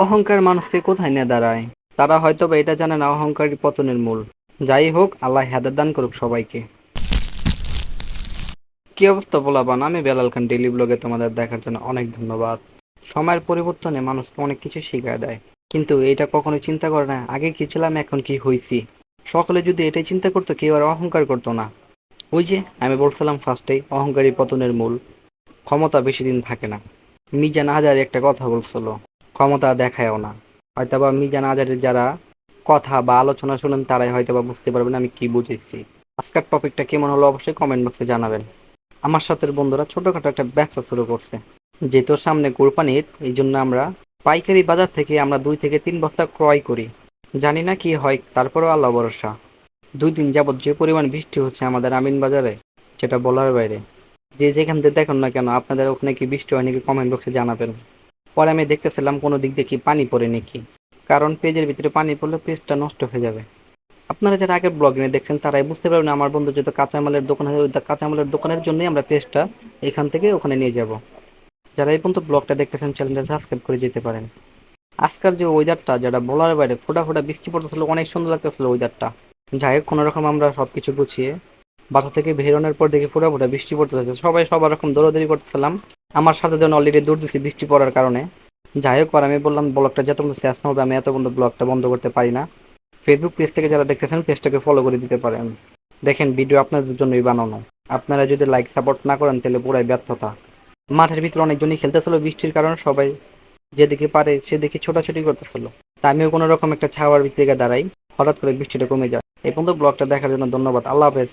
অহংকার মানুষকে কোথায় নিয়ে দাঁড়ায়? তারা হয়তো বা এটা জানে না অহংকারী পতনের মূল। যাই হোক, আল্লাহ হেদার দান করুক সবাইকে। কি অবস্থা বলাবান আমি বেলাল খান ডেলি ব্লগে তোমাদের দেখার জন্য অনেক ধন্যবাদ। সময়ের পরিবর্তনে মানুষকে অনেক কিছু শিখায় দেয়। কিন্তু এটা কখনো চিন্তা করে না, আগে কি ছিলাম, এখন কি হইছি? সকলে যদি এটাই চিন্তা করতো, কেউ আর অহংকার করতো না। ওই যে, আমি বলছিলাম ফার্স্টেই অহংকারী পতনের মূল। ক্ষমতা বেশি দিন থাকে না। মিজান হাজার একটা কথা বলছিল। ক্ষমতা দেখায়ও না। হয়তোবা মিজান আজারের যারা কথা বা আলোচনা শুনেন, তারাই হয়তোবা বুঝতে পারবেন আমি কি বুঝেছি। আজকের টপিকটা কেমন হলো অবশ্যই কমেন্ট বক্সে জানাবেন। আমার সাথে বন্ধুরা ছোটখাটো একটা ব্যবসা শুরু করছে। যেহেতু সামনে কোরবানি ঈদ এই জন্য আমরা পাইকারি বাজার থেকে আমরা দুই থেকে তিন বস্তা ক্রয় করি। জানি না কি হয়, তারপরেও আল্লাহ ভরসা। দুই দিন যাবৎ যে পরিমাণ বৃষ্টি হচ্ছে আমাদের আমিন বাজারে সেটা বলার বাইরে। যে যেখান থেকে দেখুন না কেন, আপনাদের ওখানে কি বৃষ্টি হয় নাকি কমেন্ট বক্সে জানাবেন। পরে আমি দেখতেছিলাম কোনো দিক দিয়ে কি পানি পড়ে নাকি। কারণ পেজের ভিতরে পানি পড়লে পেজটা নষ্ট হয়ে যাবে। আপনারা যারা আগের ব্লগ নিয়ে দেখছেন, তারাই বুঝতে পারবেন আমার বন্ধু যেহেতু কাঁচামালের দোকান আছে, ওই কাঁচামালের দোকানের জন্যই আমরা পেজটা এখান থেকে ওখানে নিয়ে যাব। যারা এই পর্যন্ত ব্লগটা দেখতেছেন, চ্যানেলটা সাবস্ক্রাইব করে যেতে পারেন। আজকাল যে ওয়েদারটা যেটা বলার বাইরে ফোটা ফোটা বৃষ্টি পড়তেছিল, অনেক সুন্দর লাগতেছিল ওয়েদারটা যাই হোক, কোনো রকম আমরা সব কিছু গুছিয়ে বাসা থেকে বেরোনোর পর দেখি ফোটা ফোটা বৃষ্টি পড়তেছে। সবাই সবার রকম দৌড়াদৌড়ি করতেছিলাম। আমার সাথে যেন অলরেডি দৌড় দিছি, বৃষ্টি পড়ার কারণে। যাই হোক, আর আমি বললাম, ব্লগটা যতক্ষণ শেষ না হবে, আমি এত পর্যন্ত ব্লগটা বন্ধ করতে পারি না। ফেসবুক পেজ থেকে যারা দেখতেছেন পেজটাকে ফলো করে দিতে পারেন। দেখেন ভিডিও আপনাদের জন্যই বানানো। আপনারা যদি লাইক সাপোর্ট না করেন, তাহলে পুরাই ব্যর্থতা। মাঠের ভিতরে অনেকজনই খেলতেছিল বৃষ্টির কারণে, সবাই যেদিকে পারে সেদিকে ছোটাছুটি করতেছিল। তা আমিও কোনো রকম একটা ছাওয়ার ভিতরে দাঁড়াই, হঠাৎ করে বৃষ্টিটা কমে যায়। এই পর্যন্ত ব্লগটা দেখার জন্য ধন্যবাদ। আল্লাহ হাফেজ।